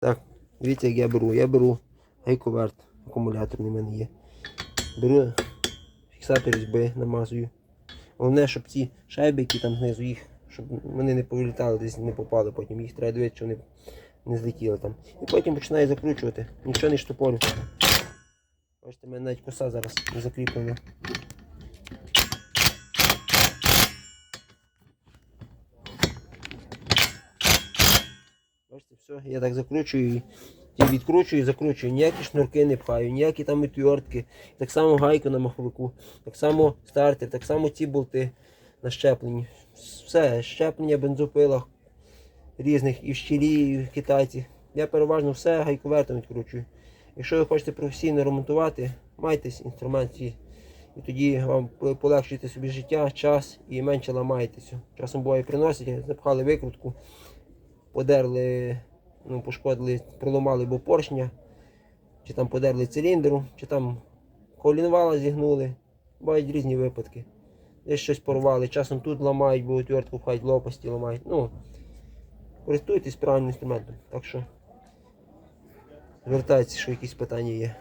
Так, дивіться, як я беру. Я беру гайковерт, акумуляторний в мене є. Беру фіксатор різьби, намазую. Головне, щоб ці шайби, які там знизу, їх, щоб вони не повилітали, десь не попали потім. Їх треба дивитися, щоб вони не злетіли там. І потім починаю закручувати. Нічого не штопорю. Бачите, в мене навіть коса зараз не закріплена. Бачите, все, я так закручую і відкручую і закручую. Ніякі шнурки не пхаю, ніякі там отвертки. Так само гайку на маховику, так само стартер, так само ці болти на щепленні. Все, щеплення, бензопилах різних і в щілі, і в китайці. Я переважно все гайковертом відкручую. Якщо ви хочете професійно ремонтувати, майтесь інструмент. І тоді вам по- полегшуєте собі життя, час і менше ламаєтеся. Часом буває приносять, запхали викрутку, подерли, ну, пошкодили, проламали бо поршня, чи там подерли циліндру, чи там колінвала зігнули. Бувають різні випадки. Десь щось порвали, часом тут ламають, бо отвертку пхають, лопасті ламають. Ну, користуйтесь правильним інструментом. Так що звертайтеся, що якісь питання є.